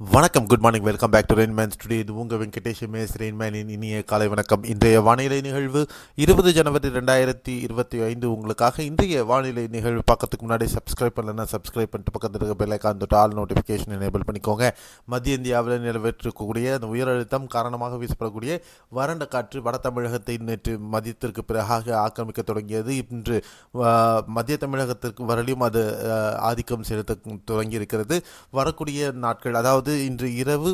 வணக்கம் good morning welcome back to Rainman studio இது உங்கள் வெங்கடேஷ் மேஸ் ரெயின்மேனின் இனிய காலை வணக்கம். இன்றைய வானிலை நிகழ்வு இருபது ஜனவரி ரெண்டாயிரத்தி இருபத்தி ஐந்து. உங்களுக்காக இன்றைய வானிலை நிகழ்வு பார்க்கறதுக்கு முன்னாடி சப்ஸ்கிரைப் பண்ணலன்னா சப்ஸ்கிரைப் பண்ணிட்டு பக்கத்தில் இருக்க பெல்லைக்கான் தொட்டு ஆல் நோட்டிஃபிகேஷன் எனேபிள் பண்ணிக்கோங்க. மத்திய இந்தியாவில் நிறைவேற்றக்கூடிய அந்த உயர் அழுத்தம் காரணமாக வீசப்படக்கூடிய வறண்ட காற்று வட தமிழகத்தை நேற்று மதியத்திற்கு பிறகாக ஆக்கிரமிக்க தொடங்கியது. இன்று மத்திய தமிழகத்திற்கு வரலையும் அது ஆதிக்கம் செலுத்த தொடங்கி இருக்கிறது வரக்கூடிய நாட்கள் அதாவது இன்று இரவு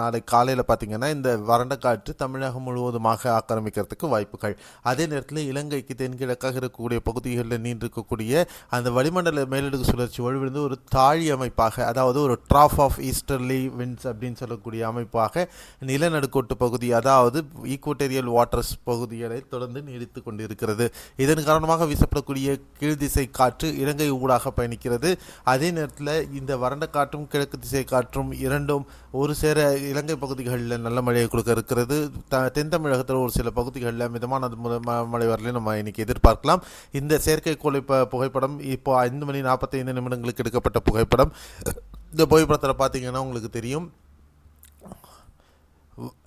நாளை காலையில் பார்த்தீங்கன்னா இந்த வறண்ட காற்று தமிழகம் முழுவதுமாக ஆக்கிரமிக்கிறதுக்கு வாய்ப்புகள். அதே நேரத்தில் இலங்கைக்கு தென்கிழக்காக இருக்கக்கூடிய பகுதிகளில் நீண்டிருக்கக்கூடிய அந்த வளிமண்டல மேலடுக்கு சுழற்சி வலுவிழுந்து ஒரு தாழி அமைப்பாக அதாவது ஒரு ட்ராஃப் ஆஃப் ஈஸ்டர்லி விண்ட்ஸ் அப்படின்னு சொல்லக்கூடிய அமைப்பாக நிலநடுக்கோட்டு பகுதி அதாவது ஈக்குவட்டேரியல் வாட்டர்ஸ் பகுதிகளை தொடர்ந்து நீடித்து கொண்டிருக்கிறது. இதன் காரணமாக வீசப்படக்கூடிய கீழ்திசை காற்று இலங்கை ஊடாக பயணிக்கிறது. அதே நேரத்தில் இந்த வறண்ட காற்றும் கிழக்கு திசை காற்றும் இரண்டும் ஒரு சேர இலங்கை பகுதிகளில் நல்ல மழையை கொடுக்க இருக்கிறது. த தென் தமிழகத்தில் ஒரு சில பகுதிகளில் மிதமான ம- மழை வரலையும் நம்ம இன்னைக்கு எதிர்பார்க்கலாம். இந்த செயற்கைக்கோளை இப்போ புகைப்படம் இப்போ ஐந்து மணி நாற்பத்தைந்து நிமிடங்களுக்கு எடுக்கப்பட்ட புகைப்படம். இந்த புகைப்படத்தில் பார்த்தீங்கன்னா உங்களுக்கு தெரியும்.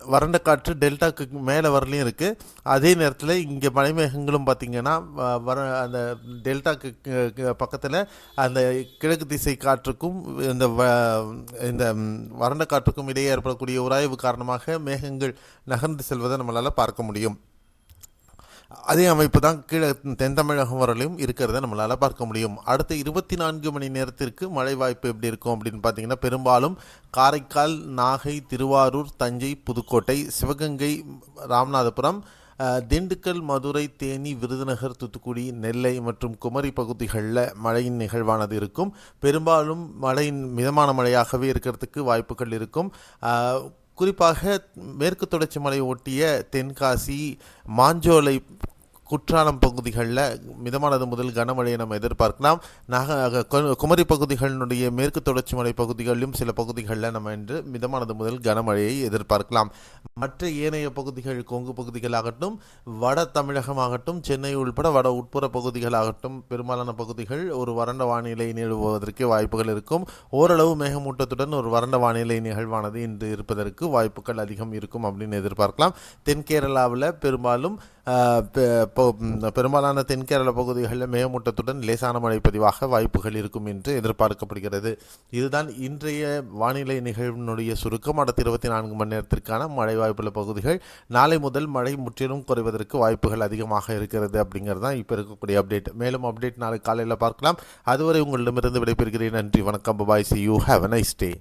வறண்ட காற்று டெல்டாக்கு மேலே வரலையும் இருக்குது அதே நேரத்தில் இங்கே மலைமேகங்களும் பார்த்திங்கன்னா வ- வர அந்த டெல்டாக்கு பக்கத்தில் அந்த கிழக்கு திசை காற்றுக்கும் இந்த வ இந்த வறண்ட காற்றுக்கும் இடையே ஏற்படக்கூடிய உராய்வு காரணமாக மேகங்கள் நகர்ந்து செல்வதை நம்மளால் பார்க்க முடியும். அதே அமைப்பு தான் கீழே தென் தமிழகம் வரலையும் இருக்கிறத நம்மளால் பார்க்க முடியும். அடுத்த இருபத்தி நான்கு மணி நேரத்திற்கு மழை வாய்ப்பு எப்படி இருக்கும் அப்படின்னு பார்த்தீங்கன்னா பெரும்பாலும் காரைக்கால் நாகை திருவாரூர் தஞ்சை புதுக்கோட்டை சிவகங்கை ராமநாதபுரம் திண்டுக்கல் மதுரை தேனி விருதுநகர் தூத்துக்குடி நெல்லை மற்றும் குமரி பகுதிகளில் மழையின் நிகழ்வானது இருக்கும். பெரும்பாலும் மழையின் மிதமான மழையாகவே இருக்கிறதுக்கு வாய்ப்புகள் இருக்கும். குறிப்பாக மேற்கு தொடர்ச்சி மலை ஒட்டிய தென்காசி மாஞ்சோலை குற்றாலம் பகுதிகளில் மிதமானது முதல் கனமழையை நம்ம எதிர்பார்க்கலாம். நாக குமரி பகுதிகளினுடைய மேற்கு தொடர்ச்சி மலை பகுதிகளிலும் சில பகுதிகளில் நம்ம இன்று மிதமானது முதல் கனமழையை எதிர்பார்க்கலாம். மற்ற ஏனைய பகுதிகள் கொங்கு பகுதிகளாகட்டும் வட தமிழகமாகட்டும் சென்னை உள்பட வட உட்புற பகுதிகளாகட்டும் பெரும்பாலான பகுதிகள் ஒரு வறண்ட வானிலை நிகழ்வதற்கு வாய்ப்புகள் இருக்கும். ஓரளவு மேகமூட்டத்துடன் ஒரு வறண்ட வானிலை நிகழ்வானது இன்று இருப்பதற்கு வாய்ப்புகள் அதிகம் இருக்கும் அப்படின்னு எதிர்பார்க்கலாம். தென் கேரளாவில் பெரும்பாலும் பெரும்பாலான தென்கேரள பகுதிகளில் மேகமூட்டத்துடன் லேசான மழை பதிவாக வாய்ப்புகள் இருக்கும் என்று எதிர்பார்க்கப்படுகிறது. இதுதான் இன்றைய வானிலை நிகழ்வினுடைய சுருக்கம். அடுத்த இருபத்தி நான்கு மணி நேரத்திற்கான மழை வாய்ப்புள்ள பகுதிகள். நாளை முதல் மழை முற்றிலும் குறைவதற்கு வாய்ப்புகள் அதிகமாக இருக்கிறது அப்படிங்கிறது தான் இப்போ இருக்கக்கூடிய அப்டேட். மேலும் அப்டேட் நாளை காலையில் பார்க்கலாம். அதுவரை உங்களிடமிருந்து விடைபெறுகிறேன். நன்றி வணக்கம் bye see you have a nice day